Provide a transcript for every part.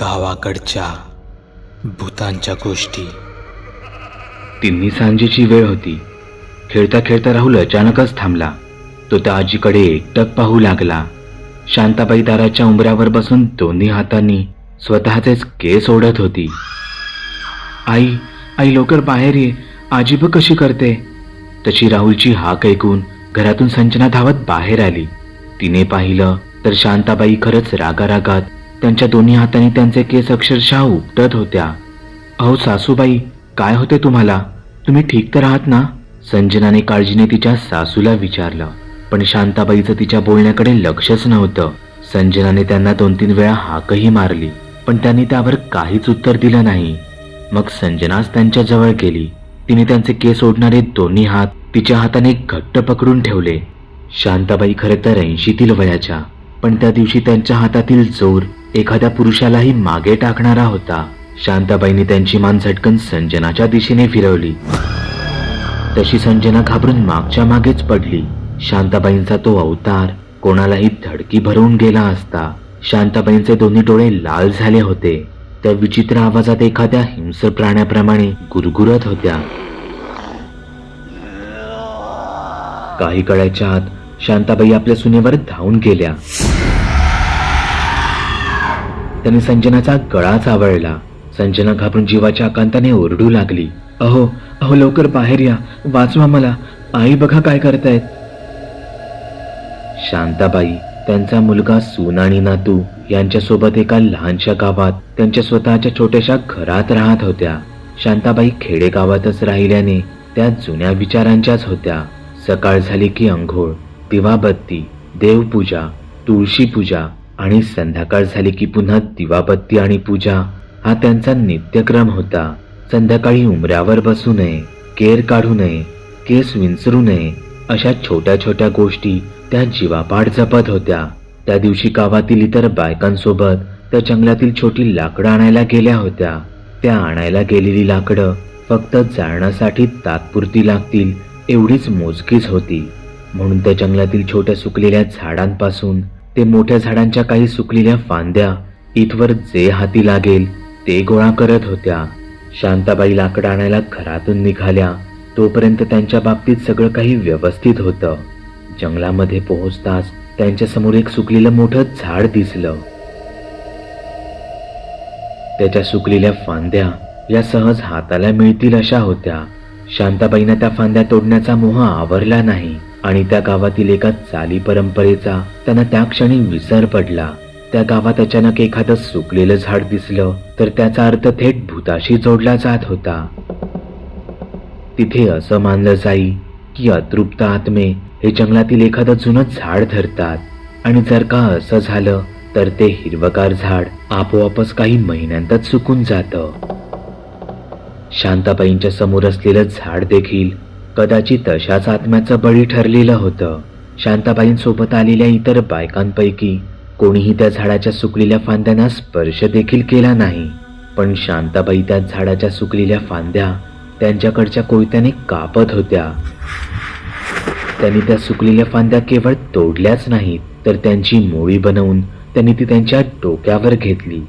गावाकडच्या भूतांच्या गोष्टी. तिन्ही सांजेची वेळ होती. खेळता खेळता राहुल अचानकच थांबला. तो त्या आजीकडे एकटक पाहू लागला. शांताबाई दाराच्या उंबऱ्यावर बसून दोन्ही हातांनी स्वतःचेच केस ओढत होती. आई आई लवकर बाहेर ये. आजी बघ कशी करते? तशी राहुलची हाक ऐकून घरातून संजना धावत बाहेर आली. तिने पाहिलं तर शांताबाई खरंच रागारागात त्यांच्या दोन्ही हातांनी त्यांचे केस अक्षरशः उपटत होत्या. अहो सासूबाई काय होते तुम्हाला? तुम्ही ठीक तर आहात ना? संजनाने काळजीने तिच्या सासूला विचारलं. पण शांताबाईचं तिच्या बोलण्याकडे लक्षच नव्हतं. संजनाने त्यांना दोन तीन वेळा हाकही मारली पण त्यांनी त्यावर काहीच उत्तर दिलं नाही. मग संजनाच त्यांच्या जवळ गेली. तिने त्यांचे केस ओढणारे दोन्ही हात तिच्या हाताने घट्ट पकडून ठेवले. शांताबाई खरे तर ऐंशीतील वयाच्या. पण त्या दिवशी त्यांच्या हातातील जोर एखाद्या पुरुषालाही मागे टाकणारा होता. शांताबाईंनी त्यांची मान झटकन संजनाच्या दिशेने फिरवली. तशी संजना घाबरून मागच्या मागेच पडली. शांताबाईंचा तो अवतार कोणालाही धडकी भरवून गेला असता. शांताबाईंचे दोन्ही डोळे लाल झाले होते. त्या विचित्र आवाजात एखाद्या हिंस्र प्राण्याप्रमाणे गुरगुरत होत्या. काही कळायच्या आत शांताबाई आपल्या सुनेवर धावून गेल्या. त्यांनी संजनाचा गळाच चावळला. संजना घाबरून जीवाच्या आकांताने ओरडू लागली. अहो अहो लवकर बाहेर या. वाचवा मला. आई बघा काय करतायत. शांताबाई त्यांचा मुलगा सून आणि नातू यांच्यासोबत एका लहानशा गावात त्यांच्या स्वतःच्या छोट्याशा घरात राहत होत्या. शांताबाई खेडेगावातच राहिल्याने त्या जुन्या विचारांच्याच होत्या. सकाळ झाली की अंघोळ दिवाबत्ती देवपूजा तुळशी पूजा आणि संध्याकाळ झाली की पुन्हा दिवाबत्ती आणि पूजा. हा त्यांचा नित्यक्रम होता. संध्याकाळी उमऱ्यावर बसू नये केर काढू नये केस विंचरू नये अशा छोट्या छोट्या गोष्टी त्या जीवापाड जपत होत्या. त्या दिवशी गावातील इतर बायकांसोबत त्या जंगलातील छोटी लाकडं आणायला गेल्या होत्या. त्या आणायला गेलेली लाकडं फक्त जाळण्यासाठी तात्पुरती लागतील एवढीच मोजकीच होती. म्हणून त्या जंगलातील छोट्या सुकलेल्या झाडांपासून ते मोठ्या झाडांच्या काही सुकलेल्या फांद्या इथवर जे हाती लागेल ते गोळा करत होत्या. शांताबाई लाकड आणायला घरातून निघाल्या. तोपर्यंत त्यांच्या बाबतीत सगळं काही व्यवस्थित होतं. जंगलामध्ये पोहोचताच त्यांच्यासमोर एक सुकलेलं मोठं झाड दिसलं. त्याच्या सुकलेल्या फांद्या या सहज हाताला मिळतील अशा होत्या. शांताबाईंना त्या फांद्या तोडण्याचा मोह आवरला नाही आणि त्या गावातील एका चाली परंपरेचा त्यांना त्या क्षणी विसर पडला. त्या गावात अचानक एखादं सुकलेलं झाड दिसलं तर त्याचा अर्थ थेट भूताशी जोडला जात होता. तिथे असं मानलं जाई की अतृप्त आत्मे हे जंगलातील एखादं जुनं झाड धरतात आणि जर का असं झालं तर ते हिरवगार झाड आपोआपच काही महिन्यांतच सुकून जातं. शांताबाईंच्या समोर असलेलं झाड देखील कदाचित अशाच आत्म्याचं बळी ठरलेलं होतं. शांताबाईंसोबत आलेल्या इतर बायकांपैकी कोणीही त्या झाडाच्या सुकलेल्या फांद्यांना स्पर्श देखील केला नाही. पण शांताबाई त्या झाडाच्या सुकलेल्या फांद्या त्यांच्याकडच्या कोयत्याने कापत होत्या. त्यांनी त्या सुकलेल्या फांद्या केवळ तोडल्याच नाहीत तर त्यांची मोळी बनवून त्यांनी ती त्यांच्या डोक्यावर घेतली.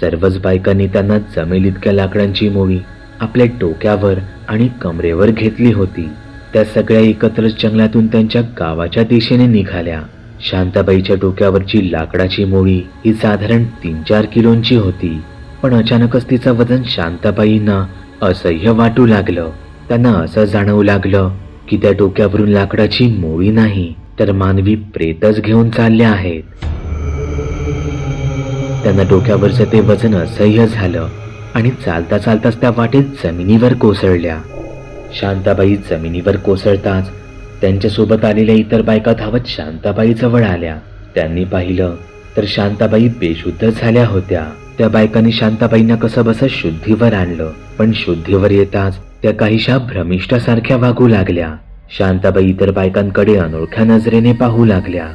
सर्वच बायकांनी त्यांना जमेल इतक्या लाकडांची मोळी आपल्या डोक्यावर आणि कमरेवर घेतली होती. त्या सगळ्या एकत्र जंगलातून त्यांच्या गावाच्या दिशेने निघाल्या. शांताबाईच्या डोक्यावरची लाकडाची मोळी ही साधारण तीन चार किलोंची होती. पण अचानकच तिचं वजन शांताबाईंना असह्य वाटू लागलं. त्यांना असं जाणवू लागलं की त्या डोक्यावरून लाकडाची मोळी नाही तर मानवी प्रेतच घेऊन चालल्या आहेत. त्यांना डोक्यावरचं ते वजन असह्य झालं. आणि चालता चालताच त्या वाटेत जमिनीवर कोसळल्या. शांताबाई जमिनीवर कोसळताच त्यांच्यासोबत आलेल्या इतर बायका धावत शांताबाई जवळ आल्या. त्यांनी पाहिलं तर शांताबाई बेशुद्ध झाल्या होत्या. त्या बायकांनी शांताबाईंना कसं बसं शुद्धीवर आणलं पण शुद्धीवर येताच त्या काहीशा भ्रमिष्ठासारख्या वागू लागल्या. शांताबाई इतर बायकांकडे अनोळख्या नजरेने पाहू लागल्या.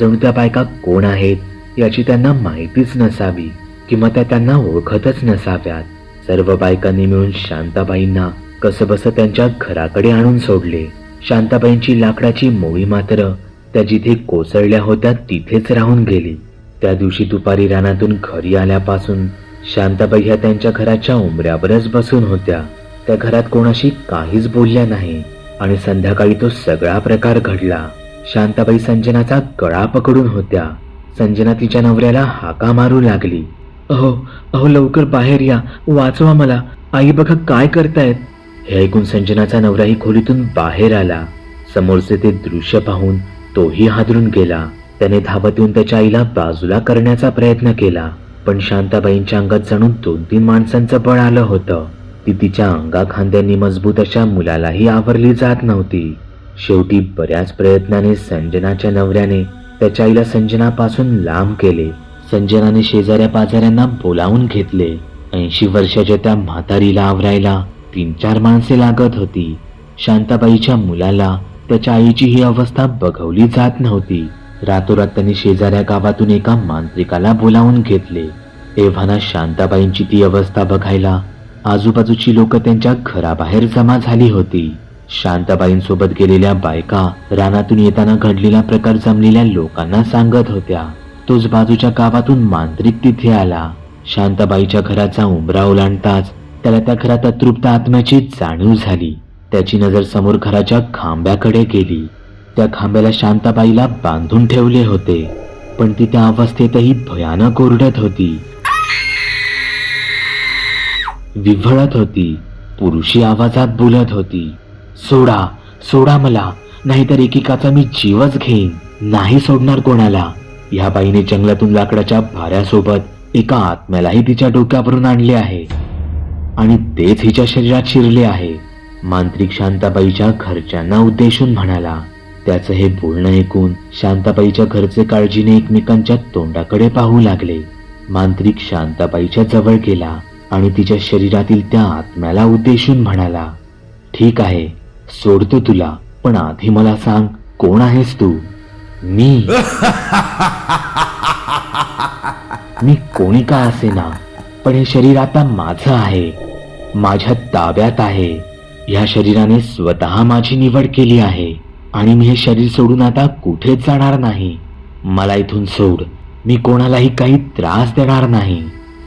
जणू त्या बायका कोण आहेत याची त्यांना माहितीच नसावी. किंवा त्या त्यांना ओळखतच नसाव्यात. सर्व बायकांनी मिळून शांताबाईंना कसंबस त्यांच्या घराकडे आणून सोडले. शांताबाईंची लाकडाची मोळी मात्र त्या जिथे कोसळल्या होत्या तिथेच राहून गेली. त्या दिवशी दुपारी रानातून घरी आल्यापासून शांताबाई ह्या त्यांच्या घराच्या उंबऱ्यावरच बसून होत्या. त्या घरात कोणाशी काहीच बोलल्या नाही आणि संध्याकाळी तो सगळा प्रकार घडला. शांताबाई संजनाचा गळा पकडून होत्या. संजना तिच्या नवऱ्याला हाका मारू लागली. अहो अहो लवकर बाहेर या. वाचवा मला. आई बघा काय करतायत. हे ऐकून संजनाचा नवराही खोलीतून बाहेर आला. समोरचे ते दृश्य पाहून तोही हादरून गेला. त्याने धावत येऊन त्याच्या आईला बाजूला करण्याचा प्रयत्न केला. पण शांताबाईंच्या अंगात जणून दोन तीन माणसांचं बळ आलं होतं. ती तिच्या अंगा खांद्यांनी मजबूत अशा मुलालाही आवरली जात नव्हती. शेवटी बऱ्याच प्रयत्नाने संजनाच्या नवऱ्याने त्याच्या आईला संजनापासून लांब केले. संजनाने शेजाऱ्या पाजाऱ्यांना बोलावून घेतले. ऐंशी वर्षाच्या त्या म्हातारीला आवरायला तीन चार माणसे लागत होती. शांताबाईच्या मुलाला त्याच्या आईची ही अवस्था बघवली जात नव्हती. रातोरात त्यांनी शेजाऱ्या गावातून एका मांत्रिकाला बोलावून घेतले. तेव्हाना शांताबाईंची ती अवस्था बघायला आजूबाजूची लोक त्यांच्या घराबाहेर जमा झाली होती. शांताबाईंसोबत गेलेल्या बायका रानातून येताना घडलेला प्रकार जमलेल्या लोकांना सांगत होत्या. तोच बाजूच्या गावातून मांत्रिक तिथे आला. शांताबाईच्या घराचा उंबरा ओलांडताच त्याला त्या घरात अतृप्त आत्म्याची जाणीव झाली. त्याची नजर समोर घराच्या खांब्याकडे गेली. त्या खांब्याला शांताबाईला बांधून ठेवले होते. पण ती त्या अवस्थेतही भयानक ओरडत होती. विव्हळत होती. पुरुषी आवाजात बोलत होती सोडा सोडा मला नाहीतर एकेकाचा मी जीवच घेईन. नाही सोडणार कोणाला. या बाईने जंगलातून लाकडाच्या भाऱ्यासोबत एका आत्म्यालाही तिच्या डोक्यावरून आणले आहे. आणि तेच हिच्या शरीरात शिरले आहे. मांत्रिक शांताबाईच्या घरच्यांना उद्देशून म्हणाला त्याचं हे बोलणं ऐकून शांताबाईच्या घरचे काळजीने एकमेकांच्या तोंडाकडे पाहू लागले. मांत्रिक शांताबाईच्या जवळ गेला आणि तिच्या शरीरातील त्या आत्म्याला उद्देशून म्हणाला ठीक आहे सोडतो तुला पण आधी मला सांग कोण आहेस तू? मी. मी कोणी का असेना पण हे शरीर आता माझं आहे. माझ्या ताब्यात आहे. या शरीराने स्वतः माझी निवड केली आहे. आणि मी हे शरीर सोडून आता कुठेच जाणार नाही. मला इथून सोड. मी कोणालाही काही त्रास देणार नाही.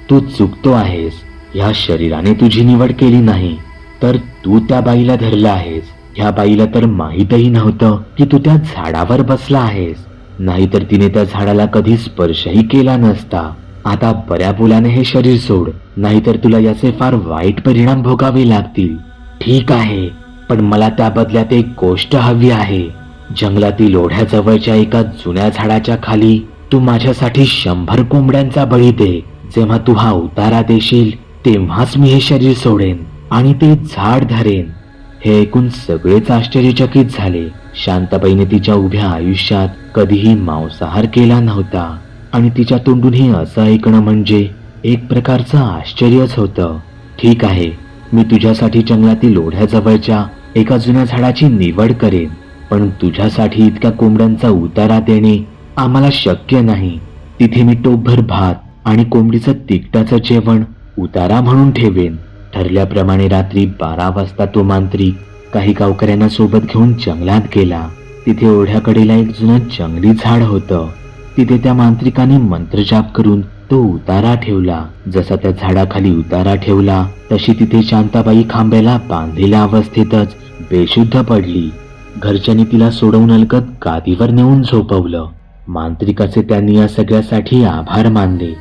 तू चुकतो आहेस. या शरीराने तुझी निवड केली नाही. तर तू त्या बाईला धरलं आहेस. ह्या बाईला तर माहीतही नव्हतं की तू त्या झाडावर बसला आहेस. नाहीतर तिने त्या झाडाला कधी स्पर्शही केला नसता. आता बऱ्या पुलाने हे शरीर सोड नाहीतर तुला याचे फार वाईट परिणाम भोगावे लागतील. ठीक आहे पण मला त्या बदल्यात एक गोष्ट हवी आहे. जंगलातील ओढ्याजवळच्या एका जुन्या झाडाच्या खाली तू माझ्यासाठी शंभर कोंबड्यांचा बळी दे. जेव्हा तू हा उतारा देशील तेव्हाच मी हे शरीर सोडेन आणि ते झाड धरेन. हे ऐकून सगळेच आश्चर्यचकित झाले. शांताबाईने तिच्या उभ्या आयुष्यात कधीही मांसाहार केला नव्हता. आणि तिच्या तोंडून हे असं ऐकणं म्हणजे एक प्रकारचं आश्चर्यच होतं. ठीक आहे मी तुझ्यासाठी जंगलातील ओढ्याजवळच्या एका जुन्या झाडाची निवड करेन. पण तुझ्यासाठी इतक्या कोंबड्यांचा उतारा देणे आम्हाला शक्य नाही. तिथे मी टोपभर भात आणि कोंबडीचं तिकटाचं जेवण उतारा म्हणून ठेवेन. ठरल्याप्रमाणे रात्री बारा वाजता तो मांत्रिक काही गावकऱ्यांना सोबत घेऊन जंगलात गेला. तिथे ओढ्याकडेला एक जुनं जंगली झाड होतं. तिथे त्या मांत्रिकाने मंत्रजाप करून तो उतारा ठेवला. जसा त्या झाडाखाली उतारा ठेवला तशी तिथे शांताबाई खांब्याला बांधलेल्या अवस्थेतच बेशुद्ध पडली. घरच्यांनी तिला सोडवून अलगत गादीवर नेऊन झोपवलं. मांत्रिकाचे त्यांनी या सगळ्यासाठी आभार मानले.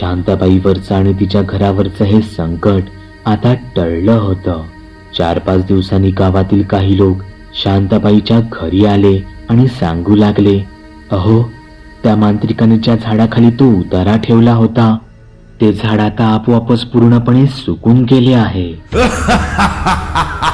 शांताबाईवरचं आणि तिच्या घरावरचं हे संकट आता टळलं होतं. चार पाच दिवसांनी गावातील काही लोक शांताबाईच्या घरी आले आणि सांगू लागले अहो त्या मांत्रिकाने ज्या झाडाखाली तो उतारा ठेवला होता ते झाड आता आपोआपच पूर्णपणे सुकून गेले आहे.